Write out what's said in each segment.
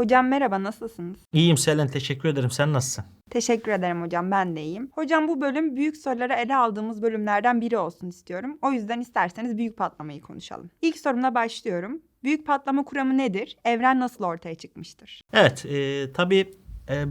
Hocam merhaba nasılsınız? İyiyim Selen teşekkür ederim. Sen nasılsın? Teşekkür ederim hocam ben de iyiyim. Hocam bu bölüm büyük soruları ele aldığımız bölümlerden biri olsun istiyorum. O yüzden isterseniz büyük patlamayı konuşalım. İlk sorumla başlıyorum. Büyük patlama kuramı nedir? Evren nasıl ortaya çıkmıştır? Evet e, tabii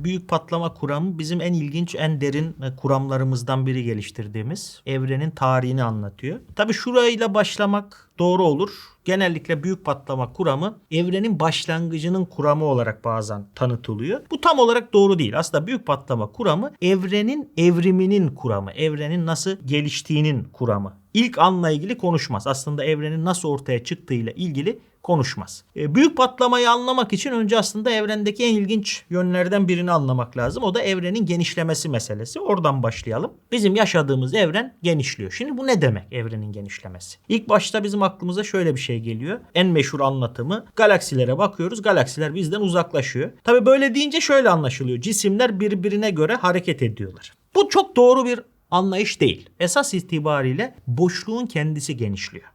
büyük patlama kuramı bizim en ilginç, en derin e, kuramlarımızdan biri geliştirdiğimiz evrenin tarihini anlatıyor. Tabii şurayla başlamak doğru olur. Genellikle büyük patlama kuramı evrenin başlangıcının kuramı olarak bazen tanıtılıyor. Bu tam olarak doğru değil. Aslında büyük patlama kuramı evrenin evriminin kuramı, evrenin nasıl geliştiğinin kuramı. İlk anla ilgili konuşmaz. Aslında evrenin nasıl ortaya çıktığıyla ilgili konuşmaz. E, büyük patlamayı anlamak için önce aslında evrendeki en ilginç yönlerden birini anlamak lazım. O da evrenin genişlemesi meselesi. Oradan başlayalım. Bizim yaşadığımız evren genişliyor. Şimdi bu ne demek evrenin genişlemesi? İlk başta bizim aklımıza şöyle bir şey geliyor. En meşhur anlatımı galaksilere bakıyoruz. Galaksiler bizden uzaklaşıyor. Tabi böyle deyince şöyle anlaşılıyor. Cisimler birbirine göre hareket ediyorlar. Bu çok doğru bir anlayış değil. Esas itibariyle boşluğun kendisi genişliyor.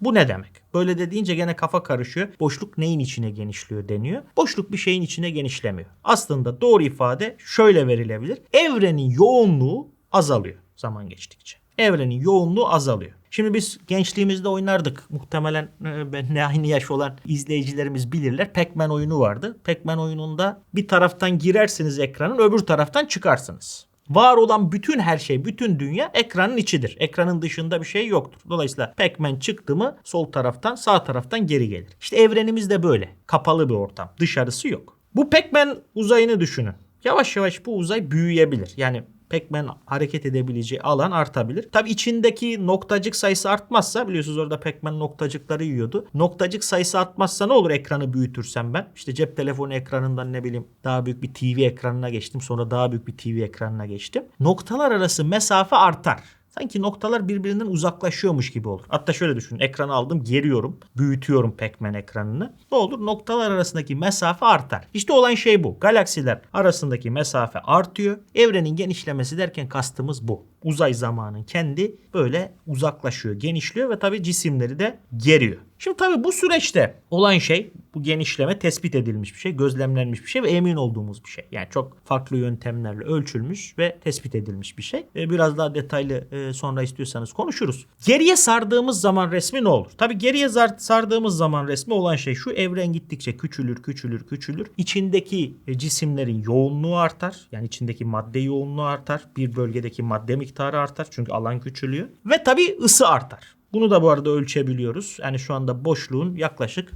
Bu ne demek? Böyle de deyince gene kafa karışıyor. Boşluk neyin içine genişliyor deniyor. Boşluk bir şeyin içine genişlemiyor. Aslında doğru ifade şöyle verilebilir. Evrenin yoğunluğu azalıyor zaman geçtikçe. Evrenin yoğunluğu azalıyor. Şimdi biz gençliğimizde oynardık. Muhtemelen e, benimle aynı yaş olan izleyicilerimiz bilirler. Pac-Man oyunu vardı. Pac-Man oyununda bir taraftan girersiniz ekranın öbür taraftan çıkarsınız. Var olan bütün her şey, bütün dünya ekranın içidir. Ekranın dışında bir şey yoktur. Dolayısıyla Pac-Man çıktı mı sol taraftan sağ taraftan geri gelir. İşte evrenimiz de böyle. Kapalı bir ortam. Dışarısı yok. Bu Pac-Man uzayını düşünün. Yavaş yavaş bu uzay büyüyebilir. Yani Pac-Man hareket edebileceği alan artabilir. Tabi içindeki noktacık sayısı artmazsa biliyorsunuz orada Pac-Man noktacıkları yiyordu. Noktacık sayısı artmazsa ne olur ekranı büyütürsem ben? İşte cep telefonu ekranından ne bileyim daha büyük bir TV ekranına geçtim. Sonra daha büyük bir TV ekranına geçtim. Noktalar arası mesafe artar. Sanki noktalar birbirinden uzaklaşıyormuş gibi olur. Hatta şöyle düşünün. Ekranı aldım, geriyorum, büyütüyorum Pac-Man ekranını. Ne olur? Noktalar arasındaki mesafe artar. İşte olan şey bu. Galaksiler arasındaki mesafe artıyor. Evrenin genişlemesi derken kastımız bu. Uzay zamanın kendi böyle uzaklaşıyor, genişliyor ve tabii cisimleri de geriyor. Şimdi tabii bu süreçte olan şey bu genişleme tespit edilmiş bir şey, gözlemlenmiş bir şey ve emin olduğumuz bir şey. Yani çok farklı yöntemlerle ölçülmüş ve tespit edilmiş bir şey. E, Biraz daha detaylı e, sonra istiyorsanız konuşuruz. Geriye sardığımız zaman resmi ne olur? Tabii geriye sardığımız zaman resmi olan şey şu evren gittikçe küçülür, küçülür, küçülür. İçindeki e, cisimlerin yoğunluğu artar. Yani içindeki madde yoğunluğu artar. Bir bölgedeki madde miktarı artar. Çünkü alan küçülüyor. Ve tabii ısı artar. Bunu da bu arada ölçebiliyoruz. Yani şu anda boşluğun yaklaşık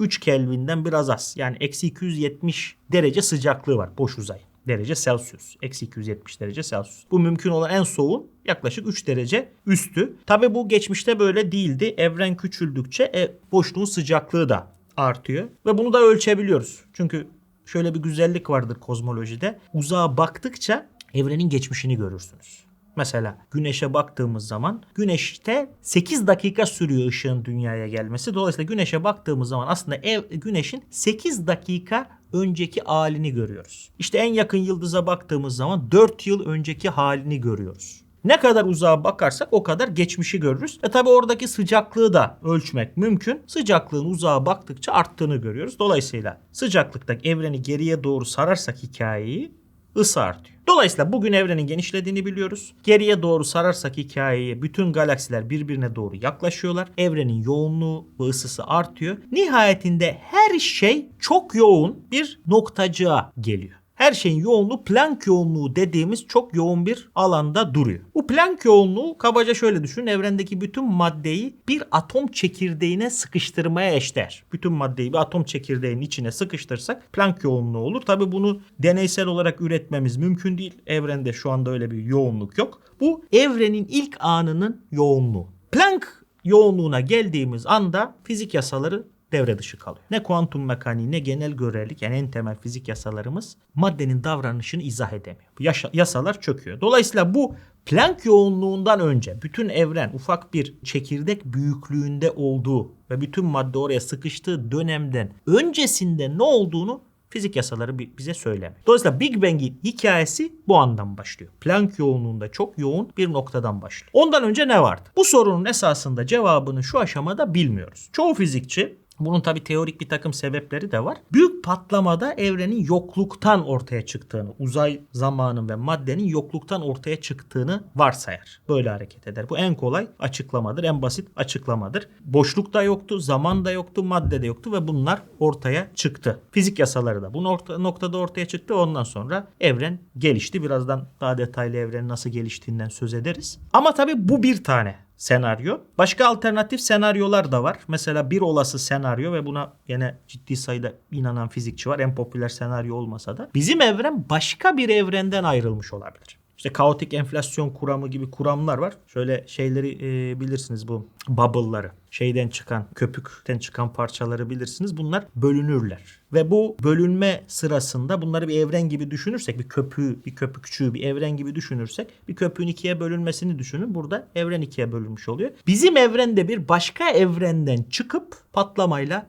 3 Kelvin'den biraz az. Yani eksi 270 derece sıcaklığı var boş uzay. Derece Celsius. Eksi 270 derece Celsius. Bu mümkün olan en soğuğun yaklaşık 3 derece üstü. Tabi bu geçmişte böyle değildi. Evren küçüldükçe e, boşluğun sıcaklığı da artıyor. Ve bunu da ölçebiliyoruz. Çünkü şöyle bir güzellik vardır kozmolojide. Uzağa baktıkça evrenin geçmişini görürsünüz. Mesela güneşe baktığımız zaman güneşte 8 dakika sürüyor ışığın dünyaya gelmesi. Dolayısıyla güneşe baktığımız zaman aslında ev, güneşin 8 dakika önceki halini görüyoruz. İşte en yakın yıldıza baktığımız zaman 4 yıl önceki halini görüyoruz. Ne kadar uzağa bakarsak o kadar geçmişi görürüz. E tabi oradaki sıcaklığı da ölçmek mümkün. Sıcaklığın uzağa baktıkça arttığını görüyoruz. Dolayısıyla sıcaklıktaki evreni geriye doğru sararsak hikayeyi ısı artıyor. Dolayısıyla bugün evrenin genişlediğini biliyoruz. Geriye doğru sararsak hikayeyi bütün galaksiler birbirine doğru yaklaşıyorlar. Evrenin yoğunluğu ve ısısı artıyor. Nihayetinde her şey çok yoğun bir noktacığa geliyor. Her şeyin yoğunluğu Planck yoğunluğu dediğimiz çok yoğun bir alanda duruyor. Bu Planck yoğunluğu kabaca şöyle düşünün. Evrendeki bütün maddeyi bir atom çekirdeğine sıkıştırmaya eşdeğer. Bütün maddeyi bir atom çekirdeğinin içine sıkıştırsak Planck yoğunluğu olur. Tabi bunu deneysel olarak üretmemiz mümkün değil. Evrende şu anda öyle bir yoğunluk yok. Bu evrenin ilk anının yoğunluğu. Planck yoğunluğuna geldiğimiz anda fizik yasaları devre dışı kalıyor. Ne kuantum mekaniği ne genel görelilik yani en temel fizik yasalarımız maddenin davranışını izah edemiyor. Yaşa- yasalar çöküyor. Dolayısıyla bu Planck yoğunluğundan önce bütün evren ufak bir çekirdek büyüklüğünde olduğu ve bütün madde oraya sıkıştığı dönemden öncesinde ne olduğunu fizik yasaları bi- bize söylemiyor. Dolayısıyla Big Bang'in hikayesi bu andan başlıyor. Planck yoğunluğunda çok yoğun bir noktadan başlıyor. Ondan önce ne vardı? Bu sorunun esasında cevabını şu aşamada bilmiyoruz. Çoğu fizikçi Bunun tabi teorik bir takım sebepleri de var. Büyük patlamada evrenin yokluktan ortaya çıktığını, uzay zamanın ve maddenin yokluktan ortaya çıktığını varsayar. Böyle hareket eder. Bu en kolay açıklamadır, en basit açıklamadır. Boşluk da yoktu, zaman da yoktu, madde de yoktu ve bunlar ortaya çıktı. Fizik yasaları da bu nokta- noktada ortaya çıktı. Ondan sonra evren gelişti. Birazdan daha detaylı evrenin nasıl geliştiğinden söz ederiz. Ama tabii bu bir tane senaryo. Başka alternatif senaryolar da var. Mesela bir olası senaryo ve buna yine ciddi sayıda inanan fizikçi var. En popüler senaryo olmasa da. Bizim evren başka bir evrenden ayrılmış olabilir. İşte kaotik enflasyon kuramı gibi kuramlar var. Şöyle şeyleri e, bilirsiniz bu bubble'ları. Şeyden çıkan, köpükten çıkan parçaları bilirsiniz. Bunlar bölünürler. Ve bu bölünme sırasında bunları bir evren gibi düşünürsek, bir köpüğü, bir köpükçüğü, bir evren gibi düşünürsek, bir köpüğün ikiye bölünmesini düşünün. Burada evren ikiye bölünmüş oluyor. Bizim evrende bir başka evrenden çıkıp patlamayla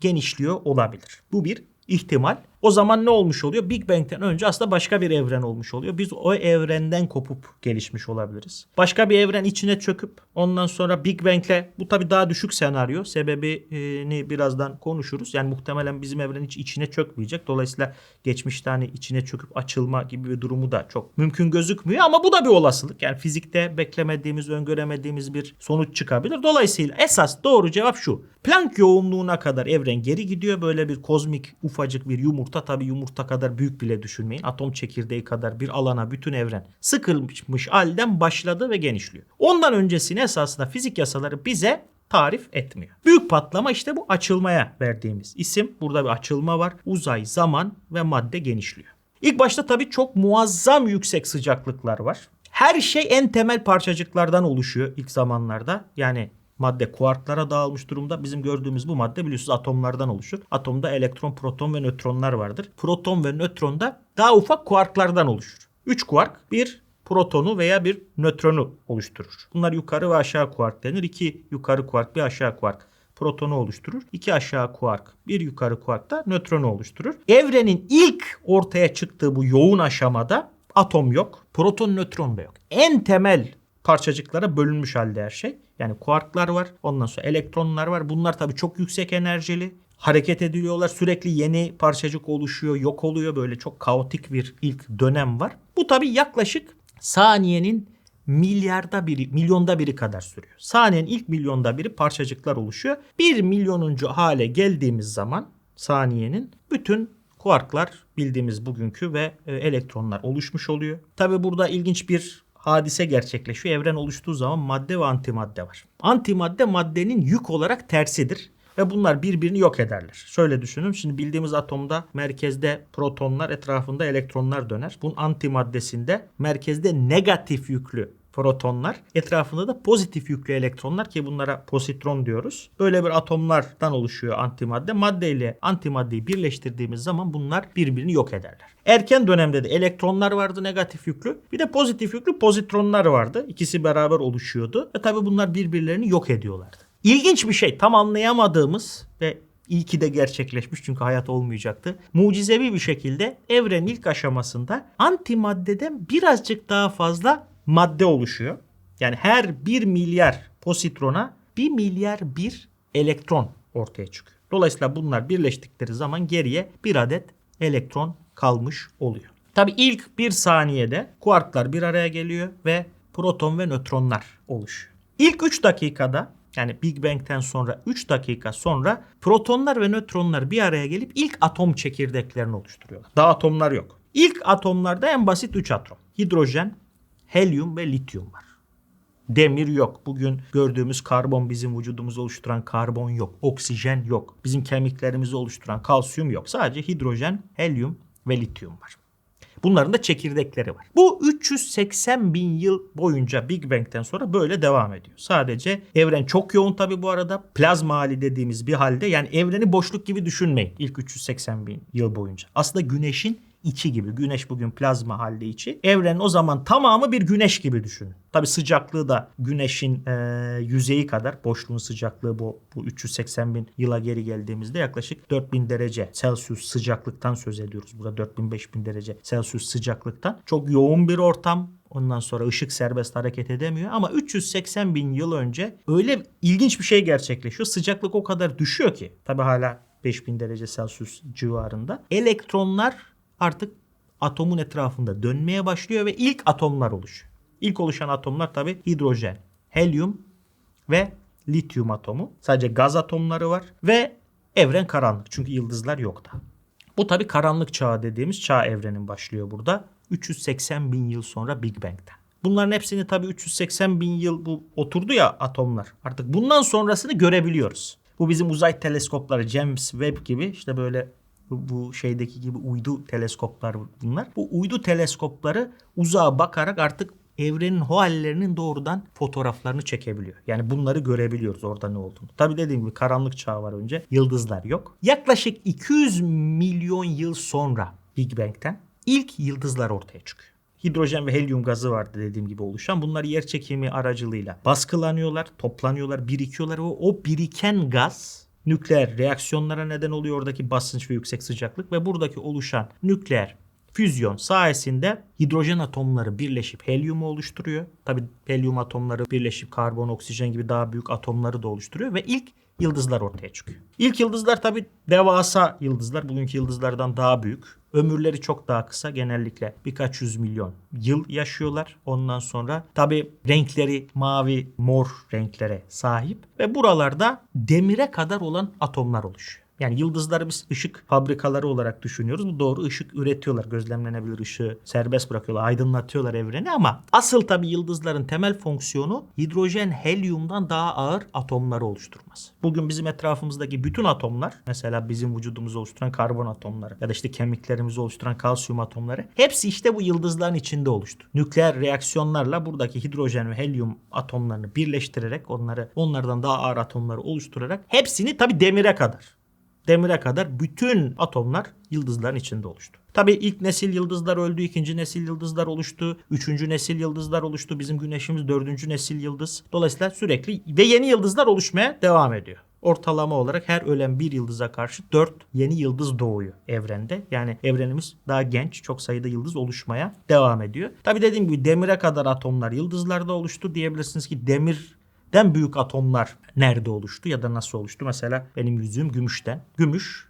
genişliyor olabilir. Bu bir ihtimal. O zaman ne olmuş oluyor? Big Bang'ten önce aslında başka bir evren olmuş oluyor. Biz o evrenden kopup gelişmiş olabiliriz. Başka bir evren içine çöküp ondan sonra Big Bang'le bu tabii daha düşük senaryo. Sebebini birazdan konuşuruz. Yani muhtemelen bizim evren hiç içine çökmeyecek. Dolayısıyla geçmişte hani içine çöküp açılma gibi bir durumu da çok mümkün gözükmüyor ama bu da bir olasılık. Yani fizikte beklemediğimiz, öngöremediğimiz bir sonuç çıkabilir. Dolayısıyla esas doğru cevap şu. Planck yoğunluğuna kadar evren geri gidiyor. Böyle bir kozmik ufacık bir yumurta tabii yumurta kadar büyük bile düşünmeyin. Atom çekirdeği kadar bir alana bütün evren sıkılmış halden başladı ve genişliyor. Ondan öncesini esasında fizik yasaları bize tarif etmiyor. Büyük patlama işte bu açılmaya verdiğimiz isim. Burada bir açılma var. Uzay, zaman ve madde genişliyor. İlk başta tabii çok muazzam yüksek sıcaklıklar var. Her şey en temel parçacıklardan oluşuyor ilk zamanlarda. Yani madde kuarklara dağılmış durumda. Bizim gördüğümüz bu madde biliyorsunuz atomlardan oluşur. Atomda elektron, proton ve nötronlar vardır. Proton ve nötron da daha ufak kuarklardan oluşur. 3 kuark bir protonu veya bir nötronu oluşturur. Bunlar yukarı ve aşağı kuark denir. İki yukarı kuark bir aşağı kuark protonu oluşturur. İki aşağı kuark, bir yukarı kuark da nötronu oluşturur. Evrenin ilk ortaya çıktığı bu yoğun aşamada atom yok, proton nötron da yok. En temel parçacıklara bölünmüş halde her şey. Yani kuarklar var, ondan sonra elektronlar var. Bunlar tabii çok yüksek enerjili. Hareket ediliyorlar. Sürekli yeni parçacık oluşuyor, yok oluyor. Böyle çok kaotik bir ilk dönem var. Bu tabii yaklaşık saniyenin milyarda biri, milyonda biri kadar sürüyor. Saniyenin ilk milyonda biri parçacıklar oluşuyor. Bir milyonuncu hale geldiğimiz zaman saniyenin bütün kuarklar bildiğimiz bugünkü ve e, elektronlar oluşmuş oluyor. Tabi burada ilginç bir hadise gerçekleşiyor. Evren oluştuğu zaman madde ve antimadde var. Antimadde maddenin yük olarak tersidir ve bunlar birbirini yok ederler. Şöyle düşünün. Şimdi bildiğimiz atomda merkezde protonlar etrafında elektronlar döner. Bunun antimaddesinde merkezde negatif yüklü protonlar etrafında da pozitif yüklü elektronlar ki bunlara pozitron diyoruz. Böyle bir atomlardan oluşuyor antimadde. Madde ile antimaddeyi birleştirdiğimiz zaman bunlar birbirini yok ederler. Erken dönemde de elektronlar vardı negatif yüklü. Bir de pozitif yüklü pozitronlar vardı. İkisi beraber oluşuyordu. Ve tabi bunlar birbirlerini yok ediyorlardı. İlginç bir şey tam anlayamadığımız ve iyi ki de gerçekleşmiş çünkü hayat olmayacaktı. Mucizevi bir şekilde evrenin ilk aşamasında antimaddeden birazcık daha fazla madde oluşuyor. Yani her 1 milyar positrona 1 milyar bir elektron ortaya çıkıyor. Dolayısıyla bunlar birleştikleri zaman geriye bir adet elektron kalmış oluyor. Tabi ilk bir saniyede kuarklar bir araya geliyor ve proton ve nötronlar oluşuyor. İlk 3 dakikada yani Big Bang'ten sonra 3 dakika sonra protonlar ve nötronlar bir araya gelip ilk atom çekirdeklerini oluşturuyorlar. Daha atomlar yok. İlk atomlarda en basit 3 atom. Hidrojen, helyum ve lityum var. Demir yok. Bugün gördüğümüz karbon bizim vücudumuzu oluşturan karbon yok. Oksijen yok. Bizim kemiklerimizi oluşturan kalsiyum yok. Sadece hidrojen, helyum ve lityum var. Bunların da çekirdekleri var. Bu 380 bin yıl boyunca Big Bang'den sonra böyle devam ediyor. Sadece evren çok yoğun tabi bu arada. Plazma hali dediğimiz bir halde yani evreni boşluk gibi düşünmeyin ilk 380 bin yıl boyunca. Aslında güneşin içi gibi. Güneş bugün plazma halde içi. Evrenin o zaman tamamı bir güneş gibi düşünün. Tabi sıcaklığı da güneşin e, yüzeyi kadar. Boşluğun sıcaklığı bu, bu 380 bin yıla geri geldiğimizde yaklaşık 4000 derece Celsius sıcaklıktan söz ediyoruz. Burada 4000-5000 derece Celsius sıcaklıktan. Çok yoğun bir ortam. Ondan sonra ışık serbest hareket edemiyor ama 380 bin yıl önce öyle ilginç bir şey gerçekleşiyor. Sıcaklık o kadar düşüyor ki tabi hala 5000 derece Celsius civarında. Elektronlar artık atomun etrafında dönmeye başlıyor ve ilk atomlar oluşuyor. İlk oluşan atomlar tabi hidrojen, helyum ve lityum atomu. Sadece gaz atomları var ve evren karanlık çünkü yıldızlar yok da. Bu tabi karanlık çağı dediğimiz çağ evrenin başlıyor burada. 380 bin yıl sonra Big Bang'den. Bunların hepsini tabi 380 bin yıl bu oturdu ya atomlar. Artık bundan sonrasını görebiliyoruz. Bu bizim uzay teleskopları James Webb gibi işte böyle bu, şeydeki gibi uydu teleskoplar bunlar. Bu uydu teleskopları uzağa bakarak artık evrenin o hallerinin doğrudan fotoğraflarını çekebiliyor. Yani bunları görebiliyoruz orada ne olduğunu. Tabii dediğim gibi karanlık çağı var önce. Yıldızlar yok. Yaklaşık 200 milyon yıl sonra Big Bang'ten ilk yıldızlar ortaya çıkıyor. Hidrojen ve helyum gazı vardı dediğim gibi oluşan. Bunlar yer çekimi aracılığıyla baskılanıyorlar, toplanıyorlar, birikiyorlar ve o biriken gaz nükleer reaksiyonlara neden oluyor oradaki basınç ve yüksek sıcaklık ve buradaki oluşan nükleer füzyon sayesinde hidrojen atomları birleşip helyumu oluşturuyor. Tabi helyum atomları birleşip karbon, oksijen gibi daha büyük atomları da oluşturuyor ve ilk yıldızlar ortaya çıkıyor. İlk yıldızlar tabi devasa yıldızlar. Bugünkü yıldızlardan daha büyük. Ömürleri çok daha kısa. Genellikle birkaç yüz milyon yıl yaşıyorlar. Ondan sonra tabi renkleri mavi, mor renklere sahip ve buralarda demire kadar olan atomlar oluşuyor. Yani yıldızları biz ışık fabrikaları olarak düşünüyoruz. Bu doğru ışık üretiyorlar. Gözlemlenebilir ışığı serbest bırakıyorlar. Aydınlatıyorlar evreni ama asıl tabii yıldızların temel fonksiyonu hidrojen helyumdan daha ağır atomları oluşturması. Bugün bizim etrafımızdaki bütün atomlar mesela bizim vücudumuzu oluşturan karbon atomları ya da işte kemiklerimizi oluşturan kalsiyum atomları hepsi işte bu yıldızların içinde oluştu. Nükleer reaksiyonlarla buradaki hidrojen ve helyum atomlarını birleştirerek onları onlardan daha ağır atomları oluşturarak hepsini tabii demire kadar demire kadar bütün atomlar yıldızların içinde oluştu. Tabii ilk nesil yıldızlar öldü, ikinci nesil yıldızlar oluştu, üçüncü nesil yıldızlar oluştu. Bizim güneşimiz dördüncü nesil yıldız. Dolayısıyla sürekli ve yeni yıldızlar oluşmaya devam ediyor. Ortalama olarak her ölen bir yıldıza karşı 4 yeni yıldız doğuyor evrende. Yani evrenimiz daha genç, çok sayıda yıldız oluşmaya devam ediyor. Tabii dediğim gibi demire kadar atomlar yıldızlarda oluştu. Diyebilirsiniz ki demir den büyük atomlar nerede oluştu ya da nasıl oluştu? Mesela benim yüzüğüm gümüşten. Gümüş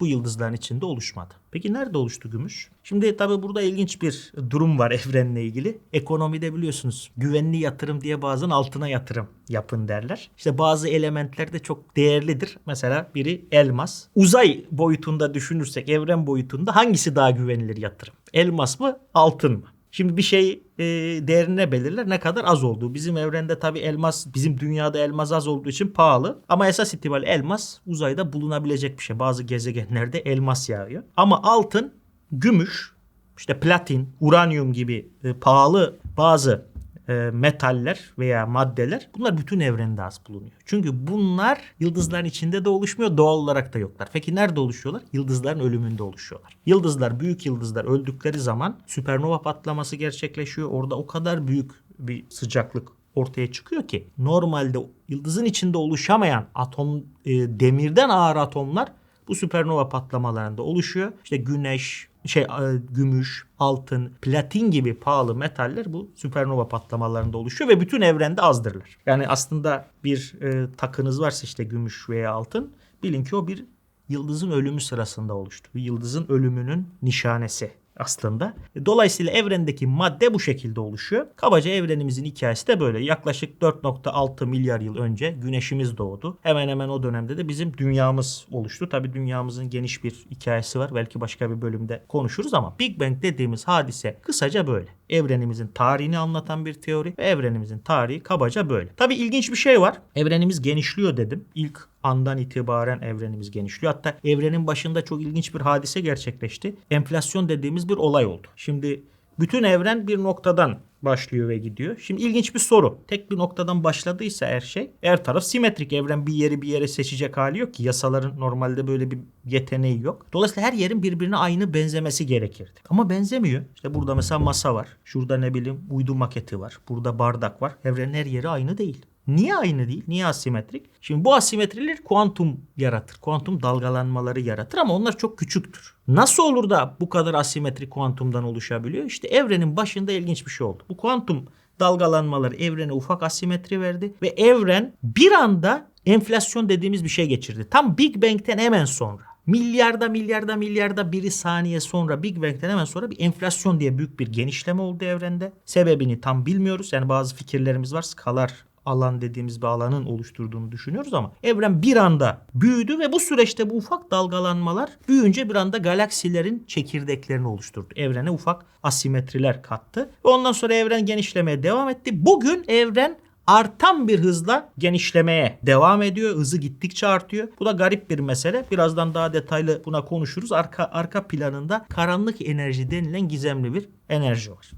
bu yıldızların içinde oluşmadı. Peki nerede oluştu gümüş? Şimdi tabii burada ilginç bir durum var evrenle ilgili. Ekonomide biliyorsunuz güvenli yatırım diye bazen altına yatırım yapın derler. İşte bazı elementler de çok değerlidir. Mesela biri elmas. Uzay boyutunda düşünürsek evren boyutunda hangisi daha güvenilir yatırım? Elmas mı altın mı? Şimdi bir şey e, değerine belirler ne kadar az olduğu. Bizim evrende tabi elmas, bizim dünyada elmas az olduğu için pahalı. Ama esas itibariyle elmas uzayda bulunabilecek bir şey. Bazı gezegenlerde elmas yağıyor. Ama altın, gümüş, işte platin, uranyum gibi e, pahalı bazı e, metaller veya maddeler bunlar bütün evrende az bulunuyor. Çünkü bunlar yıldızların içinde de oluşmuyor doğal olarak da yoklar. Peki nerede oluşuyorlar? Yıldızların ölümünde oluşuyorlar. Yıldızlar büyük yıldızlar öldükleri zaman süpernova patlaması gerçekleşiyor. Orada o kadar büyük bir sıcaklık ortaya çıkıyor ki normalde yıldızın içinde oluşamayan atom e, demirden ağır atomlar bu süpernova patlamalarında oluşuyor. İşte güneş, şey e, gümüş, altın, platin gibi pahalı metaller bu süpernova patlamalarında oluşuyor ve bütün evrende azdırlar. Yani aslında bir e, takınız varsa işte gümüş veya altın bilin ki o bir yıldızın ölümü sırasında oluştu. Bir yıldızın ölümünün nişanesi aslında. Dolayısıyla evrendeki madde bu şekilde oluşuyor. Kabaca evrenimizin hikayesi de böyle. Yaklaşık 4.6 milyar yıl önce güneşimiz doğdu. Hemen hemen o dönemde de bizim dünyamız oluştu. Tabi dünyamızın geniş bir hikayesi var. Belki başka bir bölümde konuşuruz ama Big Bang dediğimiz hadise kısaca böyle. Evrenimizin tarihini anlatan bir teori ve evrenimizin tarihi kabaca böyle. Tabi ilginç bir şey var. Evrenimiz genişliyor dedim. İlk andan itibaren evrenimiz genişliyor. Hatta evrenin başında çok ilginç bir hadise gerçekleşti. Enflasyon dediğimiz bir olay oldu. Şimdi bütün evren bir noktadan başlıyor ve gidiyor. Şimdi ilginç bir soru. Tek bir noktadan başladıysa her şey, her taraf simetrik. Evren bir yeri bir yere seçecek hali yok ki. Yasaların normalde böyle bir yeteneği yok. Dolayısıyla her yerin birbirine aynı benzemesi gerekirdi. Ama benzemiyor. İşte burada mesela masa var. Şurada ne bileyim uydu maketi var. Burada bardak var. Evrenin her yeri aynı değil. Niye aynı değil? Niye asimetrik? Şimdi bu asimetriler kuantum yaratır. Kuantum dalgalanmaları yaratır ama onlar çok küçüktür. Nasıl olur da bu kadar asimetrik kuantumdan oluşabiliyor? İşte evrenin başında ilginç bir şey oldu. Bu kuantum dalgalanmaları evrene ufak asimetri verdi ve evren bir anda enflasyon dediğimiz bir şey geçirdi. Tam Big Bang'ten hemen sonra. Milyarda milyarda milyarda biri saniye sonra Big Bang'den hemen sonra bir enflasyon diye büyük bir genişleme oldu evrende. Sebebini tam bilmiyoruz. Yani bazı fikirlerimiz var. Skalar alan dediğimiz bir alanın oluşturduğunu düşünüyoruz ama evren bir anda büyüdü ve bu süreçte bu ufak dalgalanmalar büyüyünce bir anda galaksilerin çekirdeklerini oluşturdu. Evrene ufak asimetriler kattı ve ondan sonra evren genişlemeye devam etti. Bugün evren artan bir hızla genişlemeye devam ediyor. Hızı gittikçe artıyor. Bu da garip bir mesele. Birazdan daha detaylı buna konuşuruz. Arka arka planında karanlık enerji denilen gizemli bir enerji var.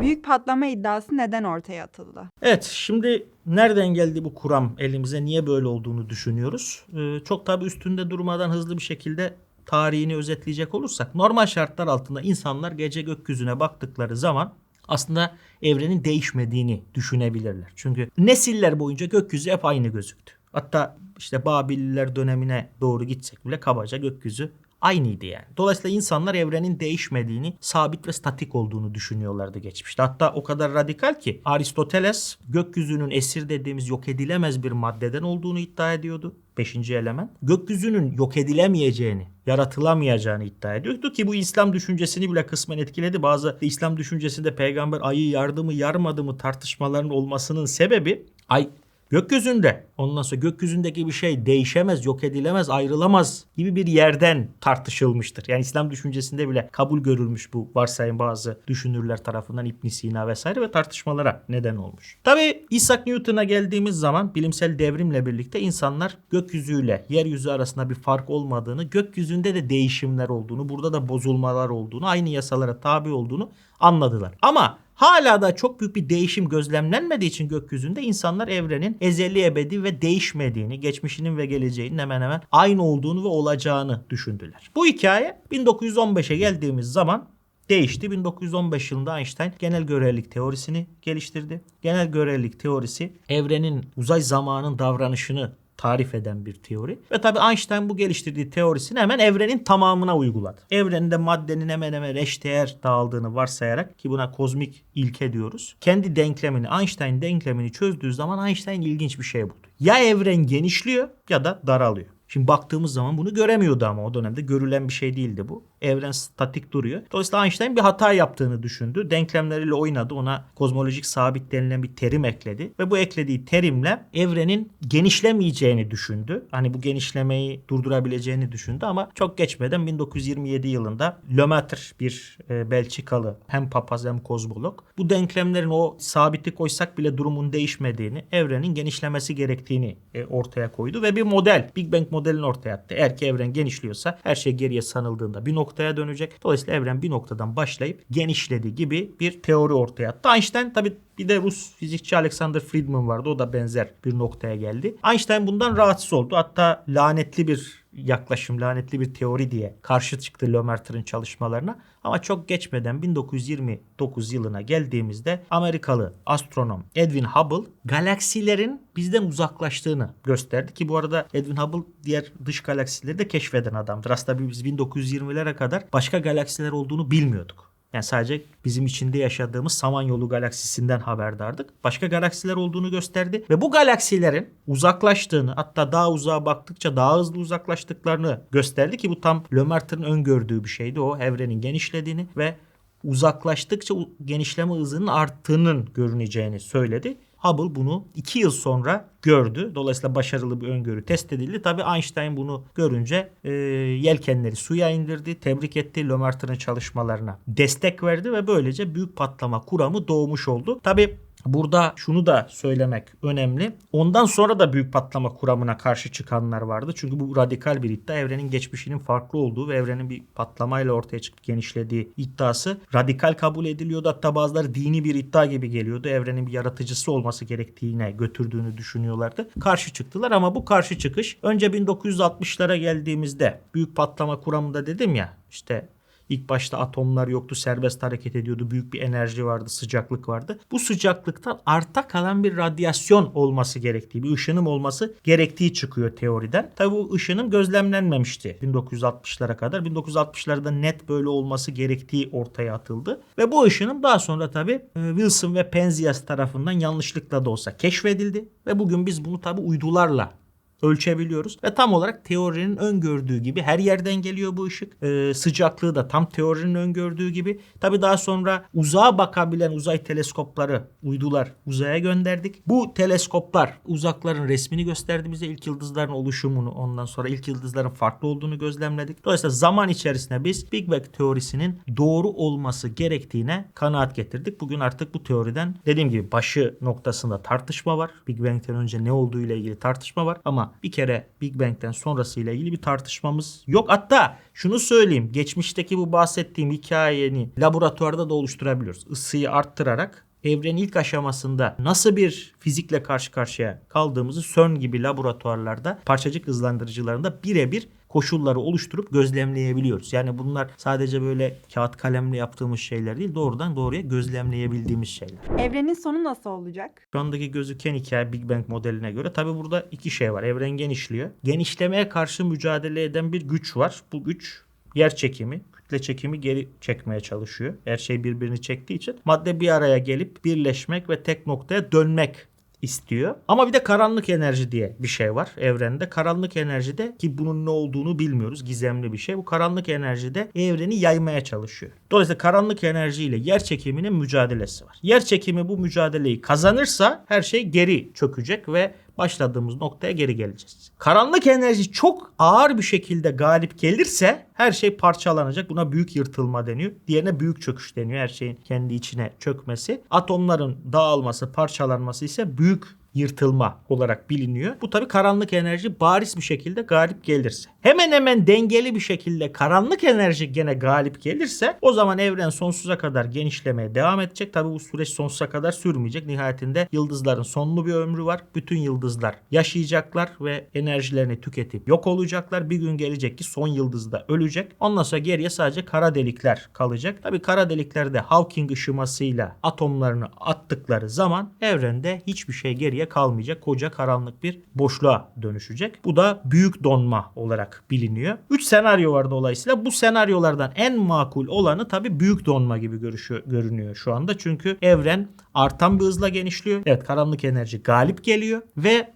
Büyük patlama iddiası neden ortaya atıldı? Evet şimdi nereden geldi bu kuram elimize niye böyle olduğunu düşünüyoruz. Ee, çok tabi üstünde durmadan hızlı bir şekilde tarihini özetleyecek olursak normal şartlar altında insanlar gece gökyüzüne baktıkları zaman aslında evrenin değişmediğini düşünebilirler. Çünkü nesiller boyunca gökyüzü hep aynı gözüktü. Hatta işte Babililer dönemine doğru gitsek bile kabaca gökyüzü aynıydı yani. Dolayısıyla insanlar evrenin değişmediğini, sabit ve statik olduğunu düşünüyorlardı geçmişte. Hatta o kadar radikal ki Aristoteles gökyüzünün esir dediğimiz yok edilemez bir maddeden olduğunu iddia ediyordu. Beşinci element. Gökyüzünün yok edilemeyeceğini, yaratılamayacağını iddia ediyordu ki bu İslam düşüncesini bile kısmen etkiledi. Bazı İslam düşüncesinde peygamber ayı yardı mı yarmadı mı tartışmaların olmasının sebebi ay Gökyüzünde ondan sonra gökyüzündeki bir şey değişemez, yok edilemez, ayrılamaz gibi bir yerden tartışılmıştır. Yani İslam düşüncesinde bile kabul görülmüş bu varsayım bazı düşünürler tarafından İbn Sina vesaire ve tartışmalara neden olmuş. Tabi Isaac Newton'a geldiğimiz zaman bilimsel devrimle birlikte insanlar gökyüzüyle yeryüzü arasında bir fark olmadığını, gökyüzünde de değişimler olduğunu, burada da bozulmalar olduğunu, aynı yasalara tabi olduğunu anladılar. Ama Hala da çok büyük bir değişim gözlemlenmediği için gökyüzünde insanlar evrenin ezeli ebedi ve değişmediğini, geçmişinin ve geleceğinin hemen hemen aynı olduğunu ve olacağını düşündüler. Bu hikaye 1915'e geldiğimiz zaman değişti. 1915 yılında Einstein genel görelilik teorisini geliştirdi. Genel görelilik teorisi evrenin uzay zamanın davranışını tarif eden bir teori. Ve tabi Einstein bu geliştirdiği teorisini hemen evrenin tamamına uyguladı. Evrende maddenin hemen hemen eşdeğer dağıldığını varsayarak ki buna kozmik ilke diyoruz. Kendi denklemini, Einstein denklemini çözdüğü zaman Einstein ilginç bir şey buldu. Ya evren genişliyor ya da daralıyor. Şimdi baktığımız zaman bunu göremiyordu ama o dönemde görülen bir şey değildi bu. Evren statik duruyor. Dolayısıyla Einstein bir hata yaptığını düşündü. Denklemleriyle oynadı. Ona kozmolojik sabit denilen bir terim ekledi. Ve bu eklediği terimle evrenin genişlemeyeceğini düşündü. Hani bu genişlemeyi durdurabileceğini düşündü ama çok geçmeden 1927 yılında Lemaitre bir e, Belçikalı hem papaz hem kozmolog bu denklemlerin o sabiti koysak bile durumun değişmediğini, evrenin genişlemesi gerektiğini e, ortaya koydu ve bir model, Big Bang modelini ortaya attı. Eğer ki evren genişliyorsa her şey geriye sanıldığında bir noktaya dönecek. Dolayısıyla evren bir noktadan başlayıp genişledi gibi bir teori ortaya attı. Einstein tabi bir de Rus fizikçi Alexander Friedman vardı. O da benzer bir noktaya geldi. Einstein bundan rahatsız oldu. Hatta lanetli bir yaklaşım, lanetli bir teori diye karşı çıktı Lemaitre'ın çalışmalarına. Ama çok geçmeden 1929 yılına geldiğimizde Amerikalı astronom Edwin Hubble galaksilerin bizden uzaklaştığını gösterdi ki bu arada Edwin Hubble diğer dış galaksileri de keşfeden adamdır. Aslında biz 1920'lere kadar başka galaksiler olduğunu bilmiyorduk. Yani sadece bizim içinde yaşadığımız Samanyolu galaksisinden haberdardık. Başka galaksiler olduğunu gösterdi ve bu galaksilerin uzaklaştığını hatta daha uzağa baktıkça daha hızlı uzaklaştıklarını gösterdi ki bu tam Lemaitre'ın öngördüğü bir şeydi. O evrenin genişlediğini ve uzaklaştıkça genişleme hızının arttığının görüneceğini söyledi. Hubble bunu 2 yıl sonra gördü. Dolayısıyla başarılı bir öngörü test edildi. Tabii Einstein bunu görünce e, yelkenleri suya indirdi. Tebrik etti Lemaitre'ın çalışmalarına. Destek verdi ve böylece büyük patlama kuramı doğmuş oldu. Tabii Burada şunu da söylemek önemli. Ondan sonra da büyük patlama kuramına karşı çıkanlar vardı. Çünkü bu radikal bir iddia. Evrenin geçmişinin farklı olduğu ve evrenin bir patlamayla ortaya çıkıp genişlediği iddiası radikal kabul ediliyordu. Hatta bazıları dini bir iddia gibi geliyordu. Evrenin bir yaratıcısı olması gerektiğine götürdüğünü düşünüyorlardı. Karşı çıktılar ama bu karşı çıkış önce 1960'lara geldiğimizde büyük patlama kuramında dedim ya işte İlk başta atomlar yoktu, serbest hareket ediyordu, büyük bir enerji vardı, sıcaklık vardı. Bu sıcaklıktan arta kalan bir radyasyon olması gerektiği, bir ışınım olması gerektiği çıkıyor teoriden. Tabi bu ışınım gözlemlenmemişti 1960'lara kadar. 1960'larda net böyle olması gerektiği ortaya atıldı. Ve bu ışınım daha sonra tabi Wilson ve Penzias tarafından yanlışlıkla da olsa keşfedildi. Ve bugün biz bunu tabi uydularla ölçebiliyoruz. Ve tam olarak teorinin öngördüğü gibi her yerden geliyor bu ışık. Ee, sıcaklığı da tam teorinin öngördüğü gibi. Tabi daha sonra uzağa bakabilen uzay teleskopları, uydular uzaya gönderdik. Bu teleskoplar uzakların resmini gösterdi bize. ilk yıldızların oluşumunu ondan sonra ilk yıldızların farklı olduğunu gözlemledik. Dolayısıyla zaman içerisinde biz Big Bang teorisinin doğru olması gerektiğine kanaat getirdik. Bugün artık bu teoriden dediğim gibi başı noktasında tartışma var. Big Bang'ten önce ne olduğu ile ilgili tartışma var ama bir kere Big Bang'den sonrası ile ilgili bir tartışmamız yok. Hatta şunu söyleyeyim. Geçmişteki bu bahsettiğim hikayeni laboratuvarda da oluşturabiliyoruz. Isıyı arttırarak evrenin ilk aşamasında nasıl bir fizikle karşı karşıya kaldığımızı CERN gibi laboratuvarlarda parçacık hızlandırıcılarında birebir koşulları oluşturup gözlemleyebiliyoruz. Yani bunlar sadece böyle kağıt kalemle yaptığımız şeyler değil doğrudan doğruya gözlemleyebildiğimiz şeyler. Evrenin sonu nasıl olacak? Şu andaki gözüken hikaye Big Bang modeline göre tabi burada iki şey var. Evren genişliyor. Genişlemeye karşı mücadele eden bir güç var. Bu güç yer çekimi, kütle çekimi geri çekmeye çalışıyor. Her şey birbirini çektiği için madde bir araya gelip birleşmek ve tek noktaya dönmek istiyor. Ama bir de karanlık enerji diye bir şey var evrende. Karanlık enerjide ki bunun ne olduğunu bilmiyoruz. Gizemli bir şey. Bu karanlık enerjide evreni yaymaya çalışıyor. Dolayısıyla karanlık enerji ile yer çekiminin mücadelesi var. Yer çekimi bu mücadeleyi kazanırsa her şey geri çökecek ve başladığımız noktaya geri geleceğiz. Karanlık enerji çok ağır bir şekilde galip gelirse her şey parçalanacak. Buna büyük yırtılma deniyor. Diğerine büyük çöküş deniyor. Her şeyin kendi içine çökmesi. Atomların dağılması, parçalanması ise büyük yırtılma olarak biliniyor. Bu tabi karanlık enerji bariz bir şekilde galip gelirse. Hemen hemen dengeli bir şekilde karanlık enerji gene galip gelirse o zaman evren sonsuza kadar genişlemeye devam edecek. Tabi bu süreç sonsuza kadar sürmeyecek. Nihayetinde yıldızların sonlu bir ömrü var. Bütün yıldızlar yaşayacaklar ve enerjilerini tüketip yok olacaklar. Bir gün gelecek ki son yıldız da ölecek. Ondan sonra geriye sadece kara delikler kalacak. Tabi kara deliklerde Hawking ışımasıyla atomlarını attıkları zaman evrende hiçbir şey geriye kalmayacak. Koca karanlık bir boşluğa dönüşecek. Bu da büyük donma olarak biliniyor. 3 senaryo var dolayısıyla. Bu senaryolardan en makul olanı tabi büyük donma gibi görüşü, görünüyor şu anda. Çünkü evren artan bir hızla genişliyor. Evet karanlık enerji galip geliyor ve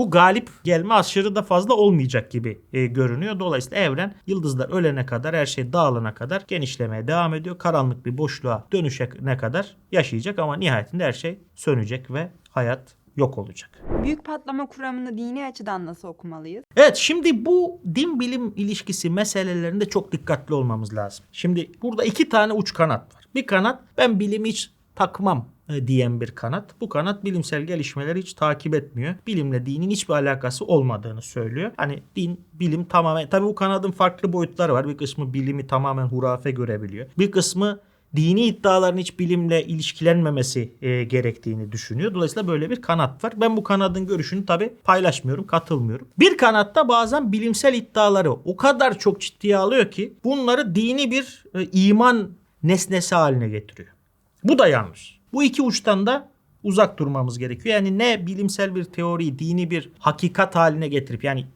bu galip gelme aşırı da fazla olmayacak gibi e, görünüyor. Dolayısıyla evren yıldızlar ölene kadar her şey dağılana kadar genişlemeye devam ediyor. Karanlık bir boşluğa dönüşene kadar yaşayacak ama nihayetinde her şey sönecek ve hayat yok olacak. Büyük patlama kuramını dini açıdan nasıl okumalıyız? Evet şimdi bu din bilim ilişkisi meselelerinde çok dikkatli olmamız lazım. Şimdi burada iki tane uç kanat var. Bir kanat ben bilimi hiç takmam e, diyen bir kanat. Bu kanat bilimsel gelişmeleri hiç takip etmiyor. Bilimle dinin hiçbir alakası olmadığını söylüyor. Hani din, bilim tamamen... Tabii bu kanadın farklı boyutları var. Bir kısmı bilimi tamamen hurafe görebiliyor. Bir kısmı dini iddiaların hiç bilimle ilişkilenmemesi e, gerektiğini düşünüyor. Dolayısıyla böyle bir kanat var. Ben bu kanadın görüşünü tabii paylaşmıyorum, katılmıyorum. Bir kanatta bazen bilimsel iddiaları o kadar çok ciddiye alıyor ki bunları dini bir e, iman nesnesi haline getiriyor. Bu da yanlış. Bu iki uçtan da uzak durmamız gerekiyor. Yani ne bilimsel bir teoriyi dini bir hakikat haline getirip yani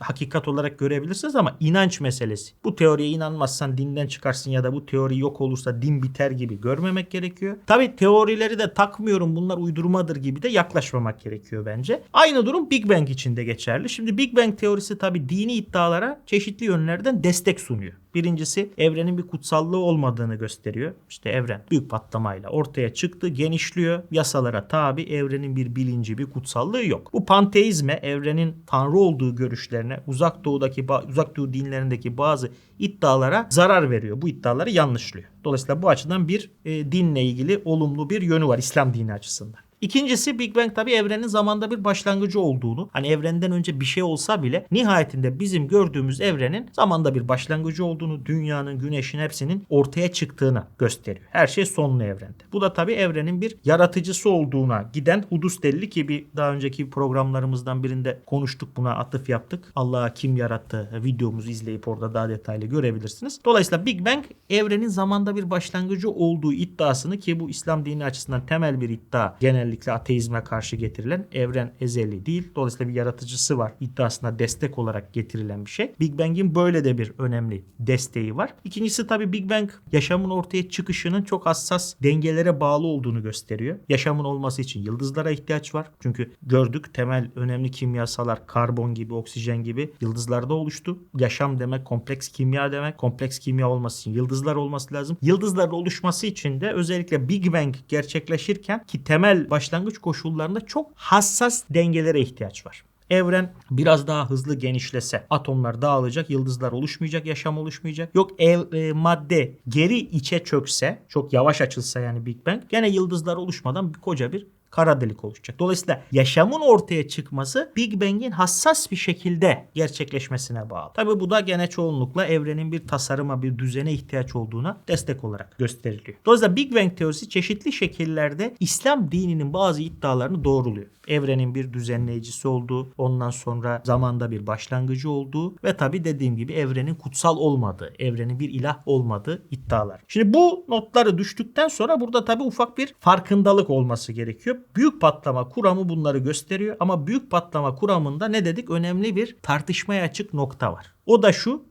hakikat olarak görebilirsiniz ama inanç meselesi. Bu teoriye inanmazsan dinden çıkarsın ya da bu teori yok olursa din biter gibi görmemek gerekiyor. Tabi teorileri de takmıyorum bunlar uydurmadır gibi de yaklaşmamak gerekiyor bence. Aynı durum Big Bang için de geçerli. Şimdi Big Bang teorisi tabi dini iddialara çeşitli yönlerden destek sunuyor. Birincisi evrenin bir kutsallığı olmadığını gösteriyor. İşte evren büyük patlamayla ortaya çıktı, genişliyor. Yasalara tabi evrenin bir bilinci, bir kutsallığı yok. Bu panteizme, evrenin tanrı olduğu görüşlerine, uzak doğudaki uzak doğu dinlerindeki bazı iddialara zarar veriyor. Bu iddiaları yanlışlıyor. Dolayısıyla bu açıdan bir e, dinle ilgili olumlu bir yönü var İslam dini açısından. İkincisi Big Bang tabii evrenin zamanda bir başlangıcı olduğunu. Hani evrenden önce bir şey olsa bile nihayetinde bizim gördüğümüz evrenin zamanda bir başlangıcı olduğunu, dünyanın, güneşin hepsinin ortaya çıktığını gösteriyor. Her şey sonlu evrende. Bu da tabii evrenin bir yaratıcısı olduğuna giden hudus delili ki bir daha önceki programlarımızdan birinde konuştuk buna atıf yaptık. Allah'a kim yarattı videomuzu izleyip orada daha detaylı görebilirsiniz. Dolayısıyla Big Bang evrenin zamanda bir başlangıcı olduğu iddiasını ki bu İslam dini açısından temel bir iddia genellikle ateizme karşı getirilen evren ezeli değil. Dolayısıyla bir yaratıcısı var iddiasına destek olarak getirilen bir şey. Big Bang'in böyle de bir önemli desteği var. İkincisi tabii Big Bang yaşamın ortaya çıkışının çok hassas dengelere bağlı olduğunu gösteriyor. Yaşamın olması için yıldızlara ihtiyaç var. Çünkü gördük temel önemli kimyasalar karbon gibi, oksijen gibi yıldızlarda oluştu. Yaşam demek kompleks kimya demek. Kompleks kimya olması için yıldızlar olması lazım. Yıldızların oluşması için de özellikle Big Bang gerçekleşirken ki temel başlangıç koşullarında çok hassas dengelere ihtiyaç var. Evren biraz daha hızlı genişlese atomlar dağılacak, yıldızlar oluşmayacak, yaşam oluşmayacak. Yok ev, e, madde geri içe çökse, çok yavaş açılsa yani Big Bang gene yıldızlar oluşmadan bir koca bir kara delik oluşacak. Dolayısıyla yaşamın ortaya çıkması Big Bang'in hassas bir şekilde gerçekleşmesine bağlı. Tabi bu da gene çoğunlukla evrenin bir tasarıma, bir düzene ihtiyaç olduğuna destek olarak gösteriliyor. Dolayısıyla Big Bang teorisi çeşitli şekillerde İslam dininin bazı iddialarını doğruluyor. Evrenin bir düzenleyicisi olduğu, ondan sonra zamanda bir başlangıcı olduğu ve tabi dediğim gibi evrenin kutsal olmadığı, evrenin bir ilah olmadığı iddialar. Şimdi bu notları düştükten sonra burada tabi ufak bir farkındalık olması gerekiyor. Büyük patlama kuramı bunları gösteriyor ama büyük patlama kuramında ne dedik? Önemli bir tartışmaya açık nokta var. O da şu.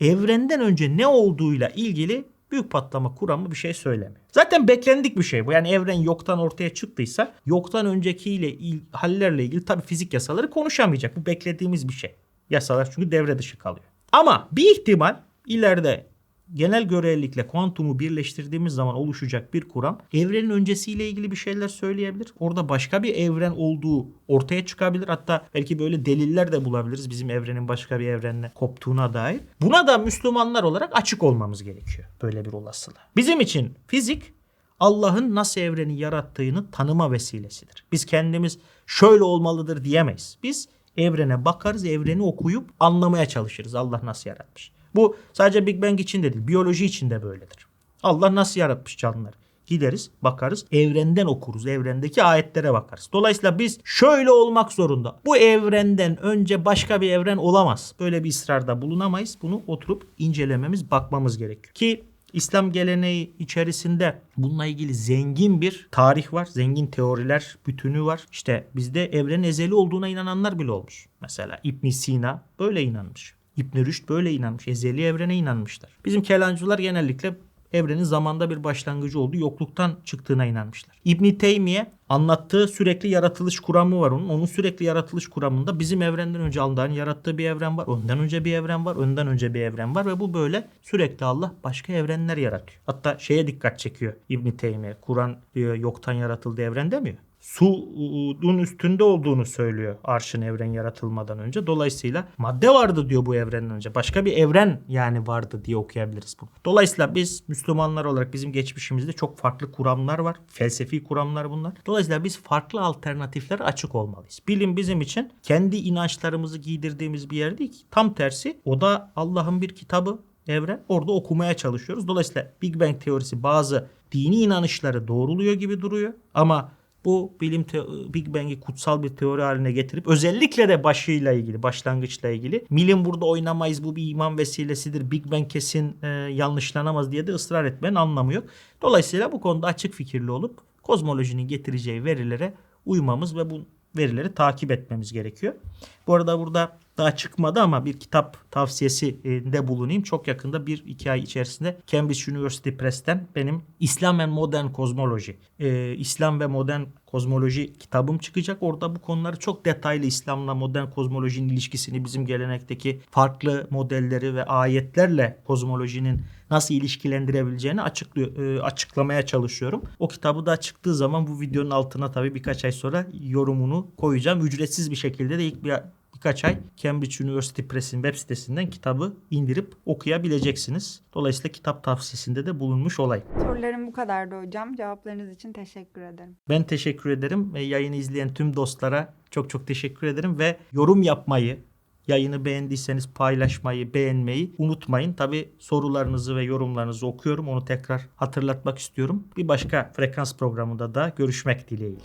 Evrenden önce ne olduğuyla ilgili büyük patlama kuramı bir şey söylemiyor. Zaten beklendik bir şey bu. Yani evren yoktan ortaya çıktıysa yoktan öncekiyle il, hallerle ilgili tabii fizik yasaları konuşamayacak. Bu beklediğimiz bir şey. Yasalar çünkü devre dışı kalıyor. Ama bir ihtimal ileride genel görelilikle kuantumu birleştirdiğimiz zaman oluşacak bir kuram evrenin öncesiyle ilgili bir şeyler söyleyebilir. Orada başka bir evren olduğu ortaya çıkabilir. Hatta belki böyle deliller de bulabiliriz bizim evrenin başka bir evrenle koptuğuna dair. Buna da Müslümanlar olarak açık olmamız gerekiyor böyle bir olasılığa. Bizim için fizik Allah'ın nasıl evreni yarattığını tanıma vesilesidir. Biz kendimiz şöyle olmalıdır diyemeyiz. Biz evrene bakarız, evreni okuyup anlamaya çalışırız. Allah nasıl yaratmış. Bu sadece Big Bang için de değil, biyoloji için de böyledir. Allah nasıl yaratmış canlıları? Gideriz, bakarız, evrenden okuruz, evrendeki ayetlere bakarız. Dolayısıyla biz şöyle olmak zorunda. Bu evrenden önce başka bir evren olamaz. Böyle bir ısrarda bulunamayız. Bunu oturup incelememiz, bakmamız gerekiyor. Ki İslam geleneği içerisinde bununla ilgili zengin bir tarih var. Zengin teoriler bütünü var. İşte bizde evrenin ezeli olduğuna inananlar bile olmuş. Mesela İbn Sina böyle inanmış. İbn Rüşd böyle inanmış. Ezeli evrene inanmışlar. Bizim kelancılar genellikle evrenin zamanda bir başlangıcı olduğu yokluktan çıktığına inanmışlar. İbn Teymiye anlattığı sürekli yaratılış kuramı var onun. Onun sürekli yaratılış kuramında bizim evrenden önce Allah'ın yarattığı bir evren var. Ondan önce bir evren var. Önden önce bir evren var ve bu böyle sürekli Allah başka evrenler yaratıyor. Hatta şeye dikkat çekiyor İbn Teymiye. Kur'an diyor yoktan yaratıldı evren demiyor suyun üstünde olduğunu söylüyor arşın evren yaratılmadan önce. Dolayısıyla madde vardı diyor bu evrenden önce. Başka bir evren yani vardı diye okuyabiliriz bunu. Dolayısıyla biz Müslümanlar olarak bizim geçmişimizde çok farklı kuramlar var. Felsefi kuramlar bunlar. Dolayısıyla biz farklı alternatiflere açık olmalıyız. Bilim bizim için kendi inançlarımızı giydirdiğimiz bir yer değil ki. Tam tersi o da Allah'ın bir kitabı evren. Orada okumaya çalışıyoruz. Dolayısıyla Big Bang teorisi bazı dini inanışları doğruluyor gibi duruyor. Ama bu bilim Big Bang'i kutsal bir teori haline getirip özellikle de başıyla ilgili, başlangıçla ilgili milim burada oynamayız bu bir iman vesilesidir. Big Bang kesin e, yanlışlanamaz diye de ısrar etmenin anlamı yok. Dolayısıyla bu konuda açık fikirli olup kozmolojinin getireceği verilere uymamız ve bu verileri takip etmemiz gerekiyor. Bu arada burada daha çıkmadı ama bir kitap tavsiyesi de bulunayım. Çok yakında bir iki ay içerisinde Cambridge University Press'ten benim İslam and Modern Cosmology, e, İslam ve Modern Kozmoloji kitabım çıkacak. Orada bu konuları çok detaylı İslam'la modern kozmolojinin ilişkisini, bizim gelenekteki farklı modelleri ve ayetlerle kozmolojinin nasıl ilişkilendirebileceğini açıklıyor, e, açıklamaya çalışıyorum. O kitabı da çıktığı zaman bu videonun altına tabii birkaç ay sonra yorumunu koyacağım. Ücretsiz bir şekilde de ilk bir birkaç ay Cambridge University Press'in web sitesinden kitabı indirip okuyabileceksiniz. Dolayısıyla kitap tavsiyesinde de bulunmuş olayım. Sorularım bu kadardı hocam. Cevaplarınız için teşekkür ederim. Ben teşekkür ederim. E, Yayını izleyen tüm dostlara çok çok teşekkür ederim ve yorum yapmayı, yayını beğendiyseniz paylaşmayı, beğenmeyi unutmayın. Tabi sorularınızı ve yorumlarınızı okuyorum. Onu tekrar hatırlatmak istiyorum. Bir başka frekans programında da görüşmek dileğiyle.